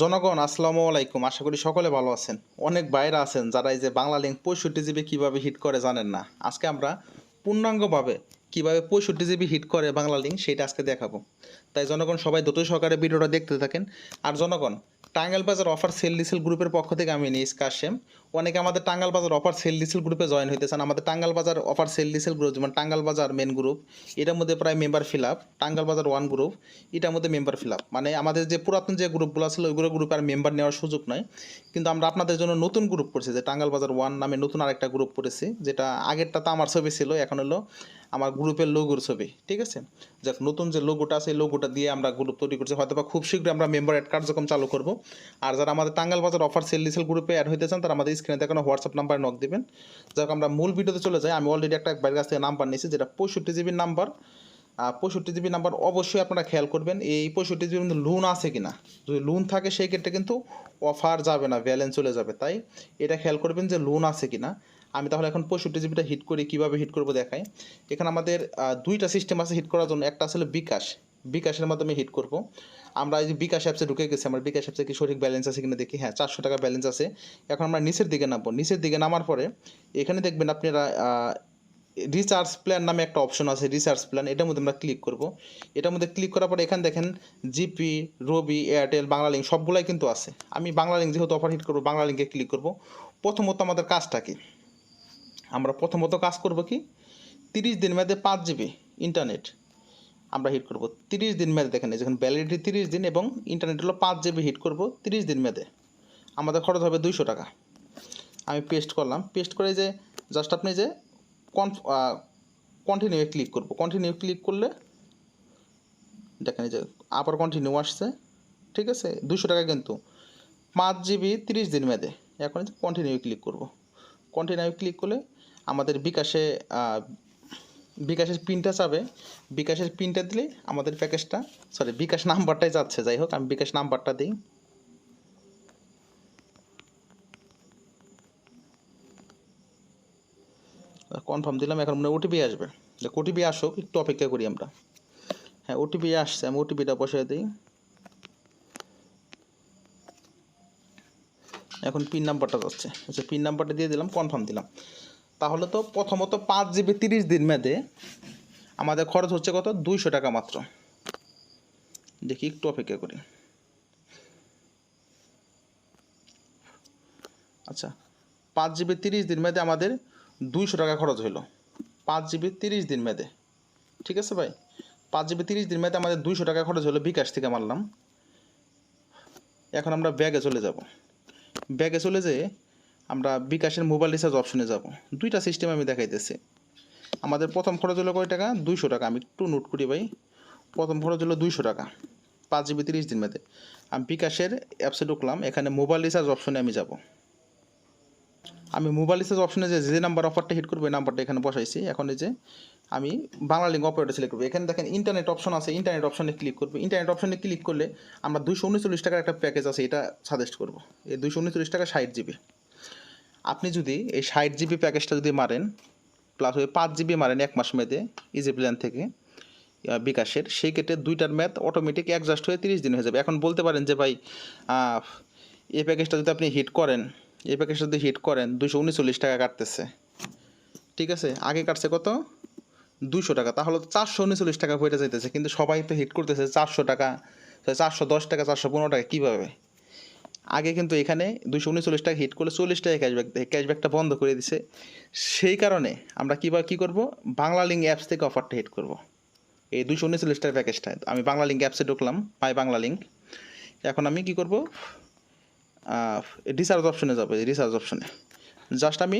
জনগণ, আসসালামু আলাইকুম। আশা করি সকলে ভালো আছেন। অনেক বাইরে আছেন যারা এই যে বাংলা লিঙ্ক পঁয়ষট্টি জিবি কীভাবে হিট করে জানেন না। আজকে আমরা পূর্ণাঙ্গভাবে কীভাবে পঁয়ষট্টি জিবি হিট করে বাংলা লিঙ্ক সেটা আজকে দেখাবো। তাই জনগণ, সবাই দ্রুত সহকারে ভিডিওটা দেখতে থাকেন। আর জনগণ টাঙ্গাইল বাজার অফার সেল ডিসেল গ্রুপের পক্ষ থেকে আমি নিস কাশেম। অনেকে আমাদের টাঙ্গাল বাজার অফার সেল ডিসেল গ্রুপে জয়েন হইতে চান। আমাদের টাঙ্গাল বাজার অফার সেল ডিসেল গ্রুপ যেমন টাঙ্গাল বাজার মেন গ্রুপ এটার মধ্যে প্রায় মেম্বার ফিল আপ টাঙ্গাল বাজার ওয়ান গ্রুপ এটার মধ্যে মেম্বার ফিল আপ মানে আমাদের যে পুরাতন যে গ্রুপগুলো ছিল ওইগুলো গ্রুপে আর মেম্বার নেওয়ার সুযোগ নয় কিন্তু আমরা আপনাদের জন্য নতুন গ্রুপ করছি, যে টাঙ্গাল বাজার ওয়ান নামে নতুন আরেকটা গ্রুপ করেছি, যেটা আগেরটা তো আমার ছবি ছিল, এখন হলো আমার গ্রুপের লোগোর ছবি, ঠিক আছে? যাক, নতুন যে লোগোটা আছে, এই লোগোটা দিয়ে আমরা গ্রুপ তৈরি করছি। হয়তো বা খুব শীঘ্রই আমরা মেম্বার অ্যাড কার্যক্রম চালু করব। আর যারা আমাদের টাঙ্গাল বাজার অফার সেল ডিসেল গ্রুপে অ্যাড হইতে চান, তারা আমাদের স্ক্রিনে দেখানো হোয়াটসঅ্যাপ নাম্বারে নক দেবেন। যাক, আমরা মূল ভিডিওতে চলে যাই। আমি অলরেডি একটা বাইরের কাছ থেকে নাম্বার নিয়েছি, যেটা পঁয়ষট্টি জিবির নাম্বার পঁয়ষট্টি জিবি নাম্বার অবশ্যই আপনারা খেয়াল করবেন, এই পঁয়ষট্টি জিবির মধ্যে লোন আছে কি না যদি লোন থাকে, সেই ক্ষেত্রে কিন্তু অফার যাবে না ব্যালেন্স চলে যাবে। তাই এটা খেয়াল করবেন যে লোন আছে কি না আমি তাহলে এখন পঁয়ষট্টি জিবিটা হিট করি, কীভাবে হিট করব দেখাই। এখানে আমাদের দুইটা সিস্টেম আছে হিট করার জন্য। একটা আসলে বিকাশ। বিকাশের মাধ্যমে হিট করব। আমরা এই যে বিকাশ অ্যাপসে ঢুকে গেছি, আমার বিকাশ অ্যাপসে কি সঠিক ব্যালেন্স আছে কিনা দেখি। হ্যাঁ চারশো টাকা ব্যালেন্স আছে। এখন আমরা নিচের দিকে নামবো। নিচের দিকে নামার পরে, এখানে দেখবেন আপনারা রিচার্জ প্ল্যান নামে একটা অপশন আছে রিচার্জ প্ল্যান এটার মধ্যে আমরা ক্লিক করব। এটার মধ্যে ক্লিক করার পরে এখানে দেখেন জিপি রবি এয়ারটেল বাংলা লিঙ্ক সবগুলাই কিন্তু আছে। আমি বাংলা লিঙ্ক যেহেতু অফার হিট করব বাংলা লিঙ্কে ক্লিক করব। প্রথমত আমাদের কাজটা কি? আমরা প্রথমত কাজ করব কি? তিরিশ দিন মেয়াদে পাঁচ জিবি ইন্টারনেট আমরা হিট করব। তিরিশ দিন মেয়াদে দেখেন যেখানে ভ্যালিডিটি তিরিশ দিন এবং ইন্টারনেট হলো পাঁচ জিবি হিট করব তিরিশ দিন মেয়াদে। আমাদের খরচ হবে দুইশো টাকা। আমি পেস্ট করলাম। পেস্ট করে যে জাস্ট আপনি যে কনফ কন্টিনিউ ক্লিক করব। কন্টিনিউ ক্লিক করলে দেখেন যে আবার কন্টিনিউ আসছে। ঠিক আছে? দুশো টাকা কিন্তু। পাঁচ জিবি তিরিশ দিন মেয়াদে। এখন কন্টিনিউ ক্লিক করব। কন্টিনিউ ক্লিক করলে আমাদের বিকাশে বিকাশের পিনটা যাবে বিকাশের পিনটা দিলে আমাদের প্যাকেজটা সরি বিকাশ নাম্বারটাই যাচ্ছে। যাই হোক, আমি বিকাশ নাম্বারটা দিই। কনফার্ম দিলাম, এখন মনে ওটিপি আসবে। দেখ ওটিপি আসুক, একটু অপেক্ষা করি আমরা। হ্যাঁ ওটিপি আসছে, আমি ওটিপিটা বসিয়ে দিই। এখন পিন নাম্বারটা যাচ্ছে। আচ্ছা পিন নাম্বারটা দিয়ে দিলাম, কনফার্ম দিলাম। তাহলে তো প্রথমত পাঁচ জিবি তিরিশ দিন মেয়াদে আমাদের খরচ হচ্ছে কত? দুইশো টাকা মাত্র। দেখি একটু অপেক্ষা করি। আচ্ছা পাঁচ জিবি তিরিশ দিন মেয়াদে আমাদের দুইশো টাকা খরচ হলো পাঁচ জিবি তিরিশ দিন মেয়াদে। ঠিক আছে ভাই? পাঁচ জিবি তিরিশ দিন মেয়াদে আমাদের দুইশো টাকা খরচ হলো বিকাশ থেকে মারলাম। এখন আমরা ব্যাগে চলে যাব। ব্যাগে চলে যেয়ে আমরা বিকাশের মোবাইল রিচার্জ অপশনে যাব। দুইটা সিস্টেম আমি দেখাইতেছি। আমাদের প্রথম খরচ হলো কয় টাকা? দুইশো টাকা। আমি একটু নোট করি ভাই। প্রথম খরচ হলো দুইশো টাকা। পাঁচ জিবি তিরিশ দিন মেয়াদে আমি বিকাশের অ্যাপসে ঢুকলাম। এখানে মোবাইল রিচার্জ অপশনে আমি যাব। আমি মোবাইল রিচার্জ অপশনে যে যে নাম্বার অফারটা হিট করব নাম্বারটা এখানে বসাইছি। এখন এই যে, আমি বাংলা লিঙ্ক অপারেটর সিলেক্ট করব। এখানে দেখেন ইন্টারনেট অপশন আছে। ইন্টারনেট অপশনে ক্লিক করব। ইন্টারনেট অপশনে ক্লিক করলে আমরা দুশো উনচল্লিশ টাকার একটা প্যাকেজ আছে, এটা সাজেস্ট করব। এই দুশো উনচল্লিশ টাকা ষাট জিবি আপনি যদি এই ষাট জিবি প্যাকেজটা যদি মারেন প্লাস ওই পাঁচ জিবি মারেন এক মাস মেয়াদে ইজি প্ল্যান থেকে বিকাশের, সেই ক্ষেত্রে দুইটার ম্যাথ অটোমেটিক অ্যাডজাস্ট হয়ে তিরিশ দিন হয়ে যাবে। এখন বলতে পারেন যে ভাই এই প্যাকেজটা যদি আপনি হিট করেন, এই প্যাকেজটা যদি হিট করেন দুশো উনচল্লিশ টাকা কাটতেছে। ঠিক আছে? আগে কাটছে কত? দুশো টাকা। তাহলে তো চারশো উনচল্লিশ টাকা পড়ে যাইতেছে। কিন্তু সবাই তো হিট করতেছে চারশো টাকা, চারশো দশ টাকা, চারশো পনেরো টাকা, কীভাবে? আগে কিন্তু এখানে দুশো উনচল্লিশ টাকা হিট করলে চল্লিশ টাকা ক্যাশব্যাক দেয় ক্যাশব্যাকটা বন্ধ করে দিছে। সেই কারণে আমরা কীভাবে কী করব? বাংলা লিঙ্ক অ্যাপস থেকে অফারটা হিট করব। এই দুশো উনচল্লিশ টাকার প্যাকেজটা আমি বাংলা লিঙ্ক অ্যাপসে ঢুকলাম পাই বাংলা লিঙ্ক এখন আমি কি করব? রিচার্জ অপশনে যাব রিচার্জ অপশনে জাস্ট আমি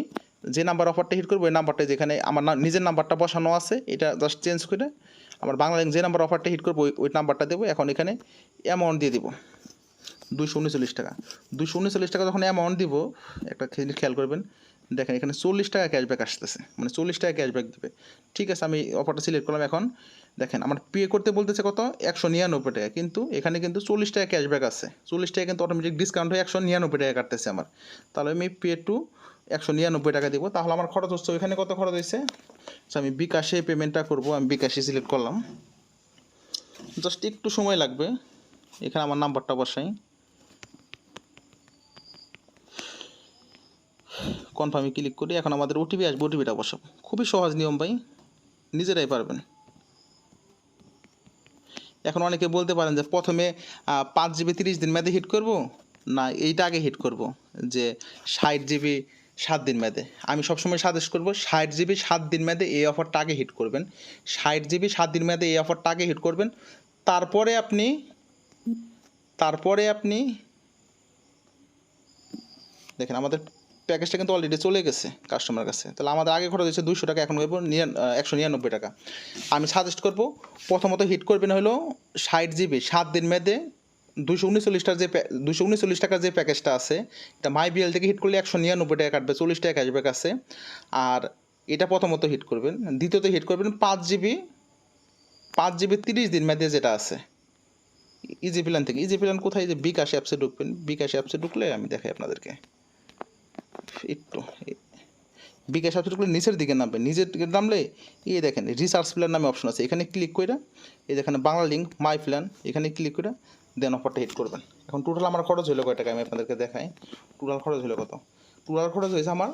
যে নাম্বার অফারটা হিট করব, ওই নাম্বারটা যেখানে আমার নিজের নাম্বারটা বসানো আছে, এটা জাস্ট চেঞ্জ করে আমার বাংলা লিঙ্ক যে নাম্বার অফারটা হিট করব, ওই নাম্বারটা দেবো। এখন এখানে অ্যামাউন্ট দিয়ে দিব। দুশো উনচল্লিশ টাকা। দুশো উনচল্লিশ টাকা যখন অ্যামাউন্ট দিব, একটা খেয়াল করবেন, দেখেন এখানে চল্লিশ টাকা ক্যাশব্যাক আসতেছে। মানে চল্লিশ টাকা ক্যাশব্যাক দেবে। ঠিক আছে, আমি অফারটা সিলেক্ট করলাম এখন। দেখেন, আমার পে করতে বলতেছে কত? একশো নিরানব্বই টাকা। কিন্তু এখানে কিন্তু চল্লিশ টাকা ক্যাশব্যাক আছে। চল্লিশ টাকা কিন্তু অটোমেটিক ডিসকাউন্ট হয়ে একশো নিরানব্বই টাকা কাটতেছে আমার। তাহলে আমি পে টু একশো নিরানব্বই টাকা দিব। তাহলে আমার খরচ হচ্ছে ওইখানে কত খরচ হয়েছে? আচ্ছা আমি বিকাশে পেমেন্টটা করব। আমি বিকাশে সিলেক্ট করলাম। জাস্ট একটু সময় লাগবে। এখানে আমার নাম্বারটা বসাই। কনফার্মে ক্লিক করি, এখন আমাদের ওটিপি আসবে ওটিপিটা বসাবো। খুবই সহজ নিয়ম ভাই, নিজেরাই পারবেন। এখন অনেকে বলতে পারেন যে, প্রথমে পাঁচ জিবি তিরিশ দিন মেয়াদে হিট করব? না, এইটা আগে হিট করব, যে ষাট জিবি সাত দিন মেয়াদে। আমি সবসময় সাজেস্ট করব, ষাট জিবি সাত দিন মেয়াদে এই অফারটা আগে হিট করবেন। ষাট জিবি সাত দিন মেয়াদে এই অফারটা আগে হিট করবেন। তারপরে আপনি তারপরে আপনি, দেখেন আমাদের প্যাকেজটা কিন্তু অলরেডি চলে গেছে কাস্টমার কাছে। তাহলে আমাদের আগে খরচ হচ্ছে দুশো টাকা, এখন করব একশো নিরানব্বই টাকা। আমি সাজেস্ট করব, প্রথমত হিট করবেন হলো ষাট জিবি সাত দিন মেয়াদে দুশো উনচল্লিশ টাকার যে দুশো উনচল্লিশ টাকার যে প্যাকেজটা আছে, এটা মাই বিএল থেকে হিট করলে একশো নিরানব্বই টাকা কাটবে, চল্লিশ টাকা ক্যাশব্যাক আছে আর এটা প্রথমত হিট করবেন। দ্বিতীয়ত হিট করবেন পাঁচ জিবি পাঁচ জিবি তিরিশ দিন মেয়াদে যেটা আছে। ইজি প্ল্যান থেকে ইজি প্ল্যান কোথায়? যে বিকাশ অ্যাপসে ঢুকবেন। বিকাশ অ্যাপসে ঢুকলে আমি দেখাই আপনাদেরকে। একটু বিকাশ অ্যাপসে ঢুকলে নিচের দিকে নামবে, নিচের দিকে নামলে, এই দেখেন রিসার্চ প্ল্যান নামে অপশন আছে, এখানে ক্লিক করে এই দেখেন বাংলা লিঙ্ক মাই প্ল্যান এখানে ক্লিক করে দেন অফারটা হিট করবেন। এখন টোটাল আমার খরচ হলো কয় টাকা, আমি আপনাদেরকে দেখাই টোটাল খরচ হলো কত? টোটাল খরচ হয়েছে আমার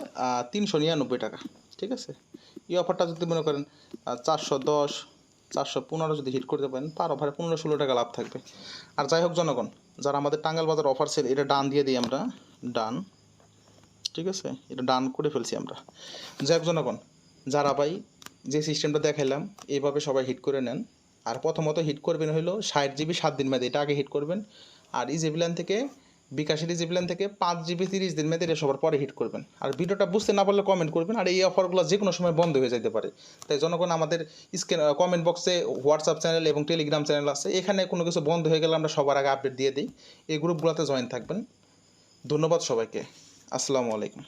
তিনশো নিরানব্বই টাকা, ঠিক আছে? এই অফারটা যদি মনে করেন চারশো দশ, চারশো পনেরো যদি হিট করতে পারেন, তার অফারে পনেরো ষোলো টাকা লাভ থাকবে। আর যাই হোক জনগণ, যারা আমাদের টাঙ্গাল বাজার অফার সেল এটা ডান দিয়ে দিই আমরা, ডান। ঠিক আছে? এটা ডান করে ফেলছি আমরা। যাই হোক জনগণ, যারা ভাই যে সিস্টেমটা দেখাইলাম, এইভাবে সবাই হিট করে নেন। আর প্রথমত হিট করবেন হলো ষাট জিবি সাত দিন মেয়াদে, এটা আগে হিট করবেন। আর ইজি প্ল্যান থেকে, বিকাশের ইজি প্ল্যান থেকে পাঁচ জিবি তিরিশ দিন মেয়াদে এটা সবার পরে হিট করবেন। আর ভিডিওটা বুঝতে না পারলে কমেন্ট করবেন, আর এই অফারগুলো যে কোনো সময় বন্ধ হয়ে যেতে পারে। তাই জনগণ, আমাদের স্ক্রিন কমেন্ট বক্সে হোয়াটসঅ্যাপ চ্যানেল এবং টেলিগ্রাম চ্যানেল আছে, এখানে কোনো কিছু বন্ধ হয়ে গেলে আমরা সবার আগে আপডেট দিয়ে দিই। এই গ্রুপগুলোতে জয়েন থাকবেন। ধন্যবাদ সবাইকে। আসসালামু আলাইকুম।